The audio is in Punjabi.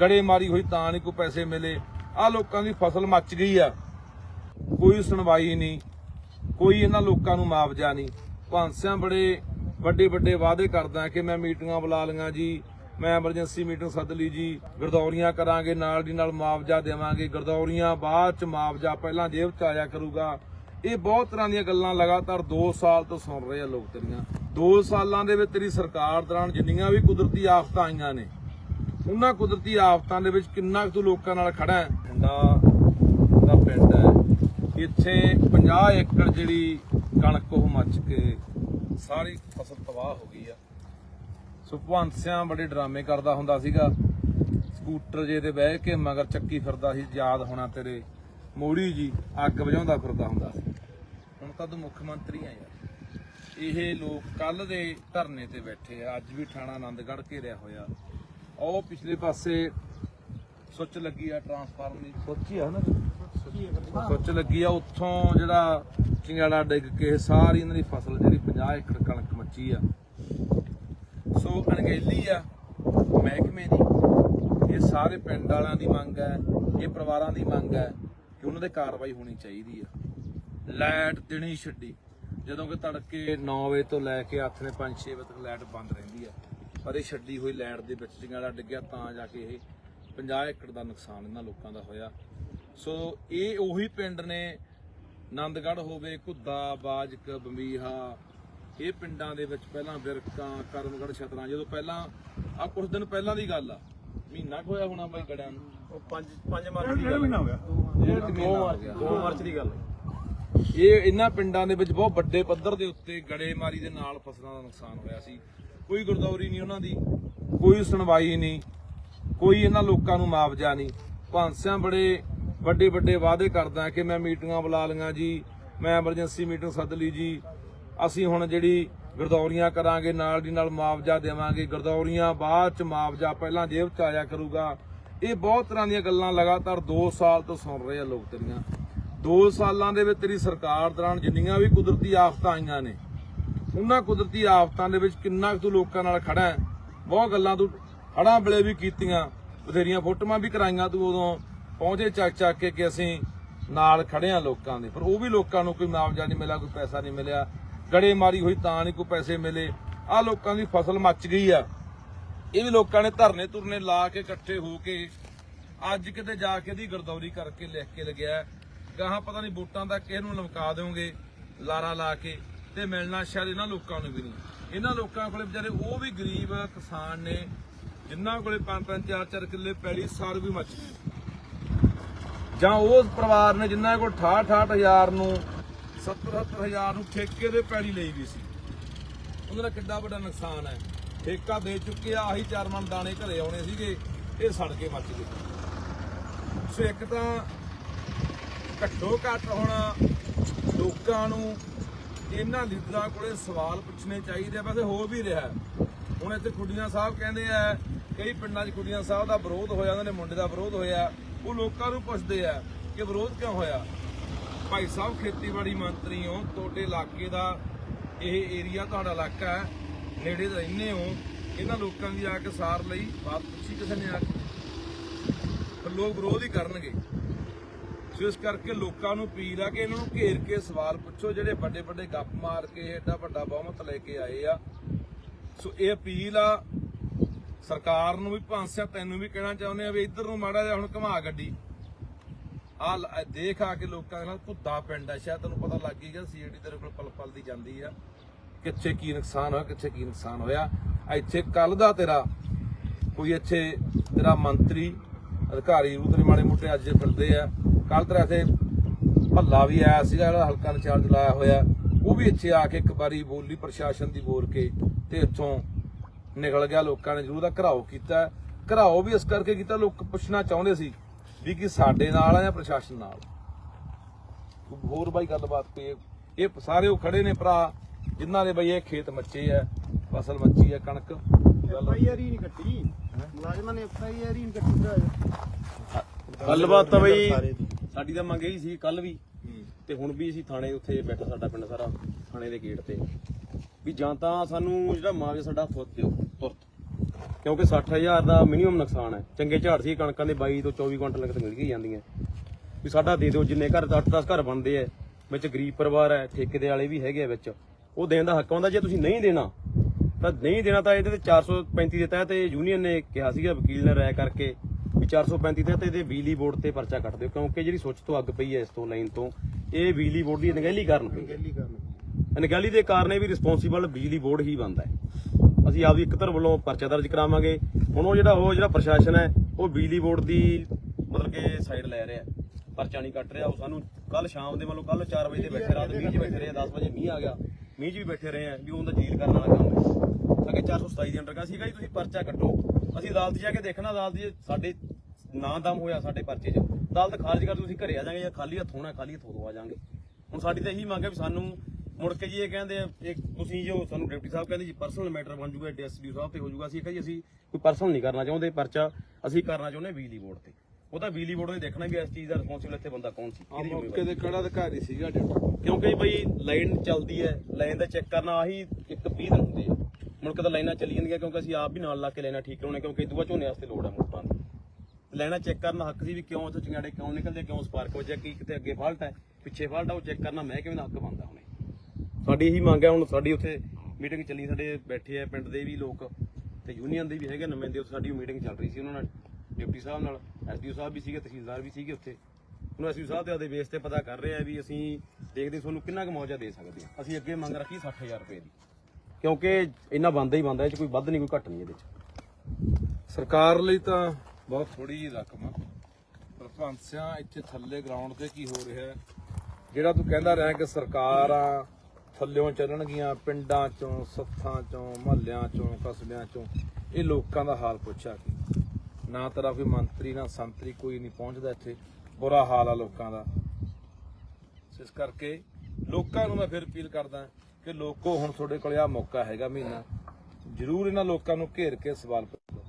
ਗੜੇ ਮਾਰੀ ਹੋਈ ਤਾਂ ਨਹੀਂ ਕੋਈ ਪੈਸੇ ਮਿਲੇ। ਆ ਲੋਕਾਂ ਦੀ ਫਸਲ ਮੱਚ ਗਈ ਆ। ਕੋਈ ਸੁਣਵਾਈ ਨਹੀਂ ਕੋਈ ਇਹਨਾਂ ਲੋਕਾਂ ਨੂੰ ਮੁਆਵਜ਼ਾ ਨਹੀਂ ਭਾਂਸਿਆਂ ਬੜੇ ਵੱਡੇ ਵੱਡੇ ਵਾਅਦੇ ਕਰਦਾ ਕਿ ਮੈਂ ਮੀਟਿੰਗਾਂ ਬੁਲਾ ਲਈਆਂ ਜੀ, ਮੈਂ ਐਮਰਜੈਂਸੀ ਮੀਟਿੰਗ ਸੱਦ ਲਈ ਜੀ, ਗਰਦੌਰੀਆਂ ਕਰਾਂਗੇ, ਨਾਲ ਦੀ ਨਾਲ ਮੁਆਵਜ਼ਾ ਦੇਵਾਂਗੇ। ਗਰਦੌਰੀਆਂ ਬਾਅਦ ਚ ਮੁਆਵਜ਼ਾ ਪਹਿਲਾਂ ਜੇਬ ਚ ਆਇਆ ਕਰੂਗਾ। ਇਹ ਬਹੁਤ ਤਰ੍ਹਾਂ ਦੀਆਂ ਗੱਲਾਂ ਲਗਾਤਾਰ 2 ਸਾਲ ਤੋਂ ਸੁਣ ਰਹੇ ਆ ਲੋਕ ਤੇਰੀਆਂ। 2 ਸਾਲਾਂ ਦੇ ਵਿੱਚ ਤੇਰੀ ਸਰਕਾਰ ਦੌਰਾਨ ਜਿੰਨੀਆਂ ਵੀ ਕੁਦਰਤੀ ਆਫਤਾਂ ਆਈਆਂ ਨੇ ਉਹਨਾਂ ਕੁਦਰਤੀ ਆਫਤਾਂ ਦੇ ਵਿੱਚ ਕਿੰਨਾ ਕੁ ਤੂੰ ਲੋਕਾਂ ਨਾਲ ਖੜਾ ਹੈ? ਦਾ ਪਿੰਡ ਹੈ। ਇੱਥੇ 50 ਏਕੜ ਜਿਹੜੀ ਕਣਕ ਉਹ ਮੱਚ ਕੇ ਸਾਰੀ ਫਸਲ ਤਬਾਹ ਹੋ ਗਈ ਆ। ਸੋ ਭਗਵੰਤ ਸਿਆਂ ਬੜੇ ਡਰਾਮੇ ਕਰਦਾ ਹੁੰਦਾ ਸੀਗਾ। ਸਕੂਟਰ ਜੇ ਤੇ ਬਹਿ ਕੇ ਮਗਰ ਚੱਕੀ ਫਿਰਦਾ ਸੀ, ਯਾਦ ਹੋਣਾ ਤੇਰੇ। ਮੋੜੀ ਜੀ ਅੱਗ ਵਜਾਉਂਦਾ ਫਿਰਦਾ ਹੁੰਦਾ ਸੀ। ਹੁਣ ਤਾਂ ਤੂੰ ਮੁੱਖ ਮੰਤਰੀ ਆ ਯਾਰ। ਇਹ ਲੋਕ ਕੱਲ ਦੇ ਧਰਨੇ ਤੇ ਬੈਠੇ ਆ। ਅੱਜ ਵੀ ਥਾਣਾ ਆਨੰਦਗੜ੍ਹ ਘੇਰਿਆ ਹੋਇਆ। ਉਹ ਪਿਛਲੇ ਪਾਸੇ ਸੁੱਚ ਲੱਗੀ ਆ ਟਰਾਂਸਫਾਰਮ ਦੀ। ਸੋਚੀ ਆ ਨਾ। ਸੁੱਚ ਲੱਗੀ ਆ ਉੱਥੋਂ ਜਿਹੜਾ ਚਿੰਗਾੜਾ ਡਿੱਗ ਕੇ ਸਾਰੀ ਇਹਨਾਂ ਦੀ ਫਸਲ ਜਿਹੜੀ 50 ਏਕੜ ਕਣਕ ਮੱਚੀ ਆ। ਸੋ ਅਣਗਹਿਲੀ ਆ ਮਹਿਕਮੇ ਦੀ। ਇਹ ਸਾਰੇ ਪਿੰਡ ਵਾਲਿਆਂ ਦੀ ਮੰਗ ਹੈ ਇਹ ਪਰਿਵਾਰਾਂ ਦੀ ਮੰਗ ਹੈ ਕਿ ਉਹਨਾਂ ਤੇ ਕਾਰਵਾਈ ਹੋਣੀ ਚਾਹੀਦੀ ਆ। ਲਾਈਟ ਦਿਨੀ ਛੱਡੀ। ਜਦੋਂ ਕਿ ਤੜਕੇ 9 ਵਜੇ ਤੋਂ ਲੈ ਕੇ ਹੱਥ ਨੇ 5-6 ਵਜੇ ਤੱਕ ਲਾਈਟ ਬੰਦ ਰਹਿੰਦੀ ਆ। ਪਰ ਇਹ ਛੱਡੀ ਹੋਈ ਲਾਈਟ ਦੇ ਵਿੱਚ ਜਿੰਗਾੜਾ ਡਿੱਗਿਆ ਤਾਂ ਜਾ ਕੇ ਇਹ 50 ਏਕੜ ਦਾ ਨੁਕਸਾਨ ਇਹਨਾਂ ਲੋਕਾਂ ਦਾ ਹੋਇਆ। ਸੋ ਇਹ ਉਹੀ ਪਿੰਡ ਨੇ ਆਨੰਦਗੜ੍ਹ ਹੋਵੇ ਘੁੱਦਾ ਬਾਜਕ ਬੰਬੀਹਾ ਇਹ ਪਿੰਡਾਂ ਦੇ ਵਿੱਚ ਪਹਿਲਾਂ ਬਿਰਕਾਂ ਕਰਮਗੜ੍ਹ ਛਤਰਾਂ ਜਦੋਂ ਪਹਿਲਾਂ ਆ ਕੁਝ ਦਿਨ ਪਹਿਲਾਂ ਦੀ ਗੱਲ ਆ ਮਹੀਨਾ ਕੁ ਹੋਇਆ ਹੋਣਾ ਬਾਈ ਗੜਿਆਂ ਨੂੰ। ਉਹ 5 5 ਮਾਰਚ ਦੀ ਗੱਲ ਹੈ ਡੇਢ ਕੁ ਮਹੀਨਾ ਹੋ ਗਿਆ। 2 ਮਾਰਚ ਦੀ ਗੱਲ ਹੈ ਇਹ ਇਹਨਾਂ ਪਿੰਡਾਂ ਦੇ ਵਿੱਚ ਬਹੁਤ ਵੱਡੇ ਪੱਧਰ ਦੇ ਉੱਤੇ ਗੜੇਮਾਰੀ ਦੇ ਨਾਲ ਫਸਲਾਂ ਦਾ ਨੁਕਸਾਨ ਹੋਇਆ ਸੀ। ਕੋਈ ਗੁਰਦੌਰੀ ਨਹੀਂ ਉਹਨਾਂ ਦੀ, ਕੋਈ ਸੁਣਵਾਈ ਨਹੀਂ, ਕੋਈ ਇਹਨਾਂ ਲੋਕਾਂ ਨੂੰ ਮੁਆਵਜ਼ਾ ਨਹੀਂ। ਭਾਂਸਿਆਂ ਬੜੇ ਵੱਡੇ ਵੱਡੇ ਵਾਅਦੇ ਕਰਦਾ ਕਿ ਮੈਂ ਮੀਟਿੰਗਾਂ ਬੁਲਾ ਲਈਆਂ ਜੀ, ਮੈਂ ਐਮਰਜੈਂਸੀ ਮੀਟਿੰਗ ਸੱਦ ਲਈ ਜੀ। ਅਸੀਂ ਹੁਣ ਜਿਹੜੀ ਗਰਦੌਰੀਆਂ ਕਰਾਂਗੇ, ਨਾਲ ਦੀ ਨਾਲ ਮੁਆਵਜ਼ਾ ਦੇਵਾਂਗੇ। ਗਰਦੌਰੀਆਂ ਬਾਅਦ ਚ ਮੁਆਵਜ਼ਾ ਪਹਿਲਾਂ ਜੇਬ ਚ ਆਇਆ ਕਰੂਗਾ। ਇਹ ਬਹੁਤ ਤਰ੍ਹਾਂ ਦੀਆਂ ਗੱਲਾਂ ਲਗਾਤਾਰ 2 ਸਾਲ ਤੋਂ ਸੁਣ ਰਹੇ ਆ ਲੋਕ ਤੇਰੀਆਂ। 2 ਸਾਲਾਂ ਦੇ ਵਿੱਚ ਤੇਰੀ ਸਰਕਾਰ ਦੌਰਾਨ ਜਿੰਨੀਆਂ ਵੀ ਕੁਦਰਤੀ ਆਫਤਾਂ ਆਈਆਂ ਨੇ ਉਹਨਾਂ ਕੁਦਰਤੀ ਆਫਤਾਂ ਦੇ ਵਿੱਚ ਕਿੰਨਾ ਕੁ ਤੂੰ ਲੋਕਾਂ ਨਾਲ ਖੜਾ ਹੈ? ਬਹੁਤ ਗੱਲਾਂ ਤੂੰ ਹੜਾਂ ਵੇਲੇ ਵੀ ਕੀਤੀਆਂ, ਬਥੇਰੀਆਂ ਫੋਟੋਆਂ ਵੀ ਕਰਾਈਆਂ ਤੂੰ ਉਦੋਂ, ਪਹੁੰਚੇ ਚੱਕ ਚੱਕ ਕੇ ਕਿ ਅਸੀਂ ਨਾਲ ਖੜੇ ਆ ਲੋਕਾਂ ਦੇ। ਪਰ ਉਹ ਵੀ ਲੋਕਾਂ ਨੂੰ ਕੋਈ ਮੁਆਵਜ਼ਾ ਨਹੀਂ ਮਿਲਿਆ, ਕੋਈ ਪੈਸਾ ਨਹੀਂ ਮਿਲਿਆ। ਗੜੇ ਮਾਰੀ ਹੋਈ ਤਾਂ ਨਹੀਂ ਕੋਈ ਪੈਸੇ ਮਿਲੇ। ਆ ਲੋਕਾਂ ਦੀ ਫਸਲ ਮੱਚ ਗਈ ਆ। ਇਹ ਵੀ ਲੋਕਾਂ ਨੇ ਧਰਨੇ ਧੁਰਨੇ ਲਾ ਕੇ ਇਕੱਠੇ ਹੋ ਕੇ ਅੱਜ ਕਿਤੇ ਜਾ ਕੇ ਦੀ ਗਰਦੌਰੀ ਕਰਕੇ ਲਿਖ ਕੇ ਲਗਿਆ। ਗਾਹਾਂ ਪਤਾ ਨਹੀਂ ਵੋਟਾਂ ਦਾ ਕਿਸ ਨੂੰ ਲਮਕਾ ਦਿਓਗੇ, ਲਾਰਾ ਲਾ ਕੇ। ਤੇ ਮਿਲਣਾ ਸ਼ਾਇਦ ਇਹਨਾਂ ਲੋਕਾਂ ਨੂੰ ਵੀ ਨਹੀਂ। ਇਹਨਾਂ ਲੋਕਾਂ ਕੋਲੇ ਵਿਚਾਰੇ ਉਹ ਵੀ ਗਰੀਬ ਕਿਸਾਨ ਨੇ, ਜਿਨ੍ਹਾਂ ਕੋਲੇ ਪੰਜ ਪੰਜ ਚਾਰ ਚਾਰ ਕਿੱਲੇ ਪੈਲੀ, ਸਾਰ ਵੀ ਮੱਚ ਗਈ ਜਾਂ ਉਸ ਪਰਿਵਾਰ ਨੇ ਜਿਨ੍ਹਾਂ ਕੋਲ 68 ਹਜ਼ਾਰ ਨੂੰ 70 ਹਜ਼ਾਰ ਨੂੰ ਠੇਕੇ ਦੇ ਪੈਲੀ ਲਈ ਵੀ ਸੀ। ਉਹਨਾਂ ਦਾ ਕਿੱਡਾ ਵੱਡਾ ਨੁਕਸਾਨ ਹੈ। ਠੇਕਾ ਦੇ ਚੁੱਕੇ ਆ, ਆਹੀ ਚਾਰ ਮਨ ਦਾਣੇ ਘਰੇ ਆਉਣੇ ਸੀਗੇ, ਇਹ ਸੜ ਕੇ ਮੱਚ ਗਏ। ਸੋ ਇੱਕ ਤਾਂ ਘੱਟੋ ਘੱਟ ਹੁਣ ਲੋਕਾਂ ਨੂੰ ਇਹਨਾਂ ਲੀਡਰਾਂ ਕੋਲੇ ਸਵਾਲ ਪੁੱਛਣੇ ਚਾਹੀਦੇ ਆ, ਵੈਸੇ ਹੋ ਵੀ ਰਿਹਾ ਹੁਣ ਇੱਥੇ ਖੁੱਡੀਆਂ ਸਾਹਿਬ ਕਹਿੰਦੇ ਆ, ਕਈ ਪਿੰਡਾਂ 'ਚ ਖੁੱਡੀਆਂ ਸਾਹਿਬ ਦਾ ਵਿਰੋਧ ਹੋਇਆ, ਉਹਨਾਂ ਦੇ ਮੁੰਡੇ ਦਾ ਵਿਰੋਧ ਹੋਇਆ। ਉਹ ਲੋਕਾਂ ਨੂੰ ਪੁੱਛਦੇ ਆ ਕਿ ਵਿਰੋਧ ਕਿਉਂ ਹੋਇਆ? ਭਾਈ ਸਾਹਿਬ, ਖੇਤੀਬਾੜੀ ਮੰਤਰੀ ਹੋ ਤੁਹਾਡੇ ਇਲਾਕੇ ਦਾ ਇਹ ਏਰੀਆ ਤੁਹਾਡਾ ਇਲਾਕਾ ਹੈ, ਨੇੜੇ ਰਹਿੰਦੇ ਹੋ। ਇਹਨਾਂ ਲੋਕਾਂ ਦੀ ਆ ਕੇ ਸਾਰ ਲਈ, ਬਾਤ ਪੁੱਛੀ ਕਿਸੇ ਨੇ ਆ ਕੇ? ਲੋਕ ਵਿਰੋਧ ਹੀ ਕਰਨਗੇ। ਸੋ ਇਸ ਕਰਕੇ ਲੋਕਾਂ ਨੂੰ ਅਪੀਲ ਆ ਕਿ ਇਹਨਾਂ ਨੂੰ ਘੇਰ ਕੇ ਸਵਾਲ ਪੁੱਛੋ, ਜਿਹੜੇ ਵੱਡੇ ਵੱਡੇ ਗੱਪ ਮਾਰ ਕੇ ਐਡਾ ਵੱਡਾ ਬਹੁਮਤ ਲੈ ਕੇ ਆਏ ਆ। ਸੋ ਇਹ ਅਪੀਲ ਆ। ਸਰਕਾਰ ਨੂੰ ਵੀ ਭਾਂਸਿਆ ਤੈਨੂੰ ਵੀ ਕਹਿਣਾ ਚਾਹੁੰਦੇ ਆ ਵੀ ਇੱਧਰ ਨੂੰ ਮਾੜਾ ਜਿਹਾ ਹੁਣ ਘੁਮਾ ਗੱਡੀ। ਆ ਦੇਖ ਆ ਕੇ ਲੋਕਾਂ ਦੇ ਨਾਲ ਭੁੱਦਾ ਪਿੰਡ ਆ। ਸ਼ਾਇਦ ਤੈਨੂੰ ਪਤਾ ਲੱਗ ਹੀ ਗਿਆ ਸੀਡੀ ਤੇਰੇ ਕੋਲ ਪਲ ਪਲ ਦੀ ਜਾਂਦੀ ਆ। ਕਿੱਥੇ ਕੀ ਨੁਕਸਾਨ ਹੋਇਆ, ਕਿੱਥੇ ਕੀ ਨੁਕਸਾਨ ਹੋਇਆ। ਇੱਥੇ ਕੱਲ ਦਾ ਤੇਰਾ ਕੋਈ ਇੱਥੇ ਤੇਰਾ ਮੰਤਰੀ, ਅਧਿਕਾਰੀ ਰੂਪ ਦੇ ਮਾੜੇ ਮੋਟੇ ਅੱਜ ਫਿਰਦੇ ਆ। ਕੱਲ ਤੇਰਾ ਇੱਥੇ ਭੱਲਾ ਵੀ ਆਇਆ ਸੀਗਾ ਜਿਹੜਾ ਹਲਕਾ ਇੰਚਾਰਜ ਲਾਇਆ ਹੋਇਆ। ਉਹ ਵੀ ਇੱਥੇ ਆ ਕੇ ਇੱਕ ਵਾਰੀ ਬੋਲੀ ਪ੍ਰਸ਼ਾਸਨ ਦੀ ਬੋਲ ਕੇ ਤੇ ਇੱਥੋਂ ਨਿਕਲ ਗਿਆ ਲੋਕਾਂ ਨੇ ਜ਼ਰੂਰ ਦਾ ਘਰਾਓ ਕੀਤਾ। ਘਰਾਓ ਵੀ ਇਸ ਕਰਕੇ ਕੀਤਾ ਲੋਕ ਪੁੱਛਣਾ ਚਾਹੁੰਦੇ ਸੀ ਵੀ ਕਿ ਸਾਡੇ ਨਾਲ ਆ ਜਾਂ ਪ੍ਰਸ਼ਾਸਨ ਨਾਲ? ਹੋਰ ਬਾਈ ਗੱਲਬਾਤ ਕੋਈ? ਇਹ- ਸਾਰੇ ਉਹ ਖੜੇ ਨੇ ਭਰਾ ਜਿਨ੍ਹਾਂ ਦੇ ਬਈ ਇਹ ਖੇਤ ਮੱਚੇ ਆ ਫਸਲ ਮੱਚੀ ਆ ਕਣਕ। ਐਫਆਈਆਰ ਨਹੀਂ ਕੱਟੀ। ਮੁਲਾਜ਼ਮਾਂ ਨੇ ਐਫਆਈਆਰ ਨਹੀਂ ਕੱਟੀ ਗੱਲਬਾਤ ਤਾਂ ਬਈ। ਸਾਡੀ ਤਾਂ ਮੰਗ ਇਹੀ ਸੀ ਕੱਲ ਵੀ ਤੇ ਹੁਣ ਵੀ ਅਸੀਂ ਥਾਣੇ ਉੱਥੇ ਬੈਠਾ ਸਾਡਾ ਪਿੰਡ ਸਾਰਾ ਥਾਣੇ ਦੇ ਗੇਟ ਤੇ। ਵੀ ਜਾਂ ਤਾਂ ਸਾਨੂੰ ਜਿਹੜਾ ਮੁਆਵਜ਼ਾ ਸਾਡਾ ਤੁਰਤ ਦਿਓ। ਤੁਰਤ ਕਿਉਂਕਿ 60000 ਦਾ ਮਿਨੀਮਮ ਨੁਕਸਾਨ ਹੈ। ਚੰਗੇ ਝਾੜ ਸੀ ਕਣਕਾਂ ਦੇ 22 ਤੋਂ 24 ਕੁਇੰਟਲ ਤੱਕ ਮਿਲ ਗਈ ਜਾਂਦੀਆਂ। ਵੀ ਸਾਡਾ ਦੇ ਦਿਓ ਜਿੰਨੇ ਘਰ 10-10 ਘਰ ਬਣਦੇ ਐ। ਵਿੱਚ ਗਰੀਬ ਪਰਿਵਾਰ ਹੈ ਠੇਕੇ ਦੇ ਵਾਲੇ ਵੀ ਹੈਗੇ ਆ ਵਿੱਚ। ਉਹ ਦੇਣ ਦਾ ਹੱਕ ਹੁੰਦਾ ਜੇ ਤੁਸੀਂ ਨਹੀਂ ਦੇਣਾ ਤਾਂ ਨਹੀਂ ਦੇਣਾ ਤਾਂ ਇਹਦੇ ਤੇ 435 ਦੇ ਤਹਿਤ ਇਹ ਯੂਨੀਅਨ ਨੇ ਕਿਹਾ ਸੀਗਾ ਵਕੀਲ ਨੇ ਰਾਇ ਕਰਕੇ। ਵੀ 435 ਦੇ ਤਹਿਤ ਇਹਦੇ ਬਿਜਲੀ ਬੋਰਡ ਤੇ ਪਰਚਾ ਕੱਟ ਦਿਓ ਕਿਉਂਕਿ ਜਿਹੜੀ ਸੁੱਚ ਤੋਂ ਅੱਗ ਪਈ ਹੈ ਇਸ ਤੋਂ ਲਾਈਨ ਤੋਂ ਇਹ ਬਿਜਲੀ ਬੋਰਡ ਦੀ ਅਣਗਹਿਲੀ ਕਾਰਨ ਪਈ ਹੈ। ਅਣਗਹਿਲੀ ਦੇ ਕਾਰਨ ਇਹ ਵੀ ਰਿਸਪੌਂਸੀਬਲ ਬਿਜਲੀ ਬੋਰਡ ਹੀ ਬਣਦਾ ਹੈ। ਅਸੀਂ ਆਪਦੀ ਇੱਕ ਧਰ ਵੱਲੋਂ ਪਰਚਾ ਦਰਜ ਕਰਾਵਾਂਗੇ। ਹੁਣ ਉਹ ਜਿਹੜਾ ਉਹ ਜਿਹੜਾ ਪ੍ਰਸ਼ਾਸਨ ਹੈ ਉਹ ਬਿਜਲੀ ਬੋਰਡ ਦੀ ਮਤਲਬ ਕਿ ਸਾਈਡ ਲੈ ਰਿਹਾ ਪਰਚਾ ਨਹੀਂ ਕੱਟ ਰਿਹਾ ਉਹ ਸਾਨੂੰ ਕੱਲ ਸ਼ਾਮ ਦੇ ਵੱਲੋਂ ਕੱਲ 4 ਵਜੇ ਦੇ ਬੈਠੇ ਰਾਤ ਮੀਂਹ 'ਚ ਬੈਠੇ ਰਹੇ 10 ਵਜੇ ਮੀਂਹ ਆ ਗਿਆ। ਮੀਂਹ 'ਚ ਵੀ ਬੈਠੇ ਰਹੇ ਆ ਵੀ ਉਹਦਾ ਜੀਲ ਕਰਨ ਵਾਲਾ ਕੰਮ ਹੈ। ਅਗੇ 427 ਦੇ ਅੰਡਰ ਕਾ ਸੀਗਾ ਜੀ ਤੁਸੀਂ ਪਰਚਾ ਕੱਟੋ। ਅਸੀਂ ਅਦਾਲਤ ਜਾ ਕੇ ਦੇਖਣਾ ਅਦਾਲਤ ਜੀ ਸਾਡੇ ਨਾਂ ਦਮ ਹੋਇਆ ਸਾਡੇ ਪਰਚੇ 'ਚ। ਅਦਾਲਤ ਖਾਰਜ ਕਰ ਤੁਸੀਂ ਘਰੇ ਆ ਜਾਗੇ ਜਾਂ ਖਾਲੀ ਹੱਥ ਹੋਣਾ ਖਾਲੀ ਹੱਥ ਉਦੋਂ ਆ ਜਾਾਂਗੇ। ਹੁਣ ਸਾਡੀ ਤਾਂ ਇਹੀ ਮੰਗ ਹੈ ਵੀ ਸਾਨੂੰ ਮੁੜ ਕੇ ਜੀ ਇਹ ਕਹਿੰਦੇ ਆ, ਇਹ ਤੁਸੀਂ ਜੋ ਸਾਨੂੰ ਡਿਪਟੀ ਸਾਹਿਬ ਕਹਿੰਦੇ ਜੀ ਪਰਸਨਲ ਮੈਟਰ ਬਣ ਜੂਗਾ ਡੀਐਸਪੀ ਸਾਹਿਬ ਤੇ ਹੋ ਜੂਗਾ। ਅਸੀਂ ਕਿਹਾ ਜੀ ਅਸੀਂ ਕੋਈ ਪਰਸਨਲ ਨਹੀਂ ਕਰਨਾ ਚਾਹੁੰਦੇ ਪਰਚਾ ਅਸੀਂ ਕਰਨਾ ਚਾਹੁੰਦੇ ਬਿਜਲੀ ਬੋਰਡ ਤੇ। ਉਹ ਤਾਂ ਬਿਜਲੀ ਬੋਰਡ ਨੇ ਦੇਖਣਾ ਵੀ ਇਸ ਚੀਜ਼ ਦਾ ਰਿਸਪੌਂਸਿਬਲ ਇੱਥੇ ਬੰਦਾ ਕੌਣ ਸੀ ਆ ਕਿਹਦੀ ਮੌਕੇ ਜ਼ਿੰਮੇਵਾਰੀ ਦੇ ਕਿਹੜਾ ਅਧਿਕਾਰੀ ਸੀਗਾ ਕਿਉਂਕਿ ਬਈ ਲਾਈਨ ਚੱਲਦੀ ਹੈ ਲਾਈਨ ਦਾ ਚੈੱਕ ਕਰਨਾ ਆਹੀ ਇੱਕ 20 ਦਿਨ ਹੁੰਦੇ ਆ ਮੁੜ ਕੇ ਤਾਂ ਲਾਈਨਾਂ ਚੱਲੀ ਜਾਂਦੀਆਂ ਕਿਉਂਕਿ ਅਸੀਂ ਆਪ ਵੀ ਨਾਲ ਲਾ ਕੇ ਲਾਈਨਾਂ ਠੀਕ ਕਰਾਉਣੇ ਕਿਉਂਕਿ ਦੂਆ ਝੋਨੇ ਵਾਸਤੇ ਲੋੜ ਹੈ ਮੋਟਰਾਂ ਦੀ। ਲੈਣਾ ਚੈੱਕ ਕਰਨਾ ਹੱਕ ਸੀ ਵੀ ਕਿਉਂ ਉੱਥੇ ਚਿੰਗਾੜੇ ਕਿਉਂ ਨਿਕਲਦੇ, ਕਿਉਂ ਸਪਾਰਕ ਵਜਿਆ, ਕੀ ਕਿਤੇ ਅੱਗੇ ਫਾਲਟ ਹੈ, ਪਿੱਛੇ ਫਾਲਟ ਆ, ਉਹ ਚੈੱਕ ਕਰਨਾ, ਮੈਂ ਕਿਵੇਂ ਦਾ ਹੱਕ ਬਣਦਾ ਹੁਣੇ? ਸਾਡੀ ਇਹੀ ਮੰਗ ਹੈ, ਹੁਣ ਸਾਡੀ ਉੱਥੇ ਮੀਟਿੰਗ ਚੱਲੀ, ਸਾਡੇ ਬੈਠੇ ਆ ਪਿੰਡ ਦੇ ਵੀ ਲੋਕ ਤੇ ਯੂਨੀਅਨ ਦੇ ਵੀ ਹੈਗੇ, ਨਵੇਂ ਉੱਥੇ ਸਾਡੀ ਮੀਟਿੰਗ ਚੱਲ ਰਹੀ ਸੀ ਉਹਨਾਂ ਨਾਲ, ਡਿਪਟੀ ਸਾਹਿਬ ਨਾਲ ਐਸਡੀਓ ਸਾਹਿਬ ਵੀ ਸੀਗੇ, ਤਹਿਸੀਲਦਾਰ ਵੀ ਸੀਗੇ ਉੱਥੇ। ਹੁਣ ਐਸਡੀਓ ਸਾਹਿਬ ਤੇ ਆਦੇ ਬੇਸ ਤੇ ਪਤਾ ਕਰ ਰਹੇ ਆ ਵੀ ਅਸੀਂ ਦੇਖਦੇ ਤੁਹਾਨੂੰ ਕਿੰਨਾ ਕੁ ਮੁਆਵਜ਼ਾ ਦੇ ਸਕਦੇ ਹਾਂ ਅਸੀਂ ਅੱਗੇ ਮੰਗ ਰੱਖੀ 60000 ਰੁਪਏ ਦੀ। ਕਿਉਂਕਿ ਇੰਨਾ ਬੰਦਾ ਹੀ ਬੰਦਾ ਇਹ ਚ ਕੋਈ ਵੱਧ ਨਹੀਂ, ਕੋਈ ਘੱਟ ਨਹੀਂ ਇਹਦੇ ਚ। ਸਰਕਾਰ ਲਈ ਤਾਂ ਬਹੁਤ ਥੋੜੀ ਜਿਹੀ ਰਕਮ ਆ। ਪਰ ਭਾਂਸਿਆਂ ਇੱਥੇ ਥੱਲੇ ਗਰਾਊਂਡ ਤੇ ਕੀ ਹੋ ਰਿਹਾ ਜਿਹੜਾ ਤੂੰ ਕਹਿੰਦਾ ਰਿਹਾ ਕਿ ਸਰਕਾਰਾਂ ਥੱਲਿਓਂ ਚੱਲਣਗੀਆਂ, ਪਿੰਡਾਂ ਚੋਂ, ਸੱਥਾਂ ਚੋਂ, ਮਹੱਲਿਆਂ ਚੋਂ ਕਸਬਿਆਂ ਚੋਂ, ਇਹ ਲੋਕਾਂ ਦਾ ਹਾਲ ਪੁੱਛਿਆ ਕੀ? ਨਾ ਤੇਰਾ ਕੋਈ ਮੰਤਰੀ, ਨਾ ਸੰਤਰੀ, ਕੋਈ ਨਹੀਂ ਪਹੁੰਚਦਾ ਇੱਥੇ। ਬੁਰਾ ਹਾਲ ਆ ਲੋਕਾਂ ਦਾ। ਇਸ ਕਰਕੇ ਲੋਕਾਂ ਨੂੰ ਮੈਂ ਫਿਰ ਅਪੀਲ ਕਰਦਾ ਕਿ ਲੋਕੋ ਹੁਣ ਤੁਹਾਡੇ ਕੋਲ ਆ ਮੌਕਾ ਹੈਗਾ ਮਹੀਨਾ। ਜ਼ਰੂਰ ਇਹਨਾਂ ਲੋਕਾਂ ਨੂੰ ਘੇਰ ਕੇ ਸਵਾਲ ਪੁੱਛੋ।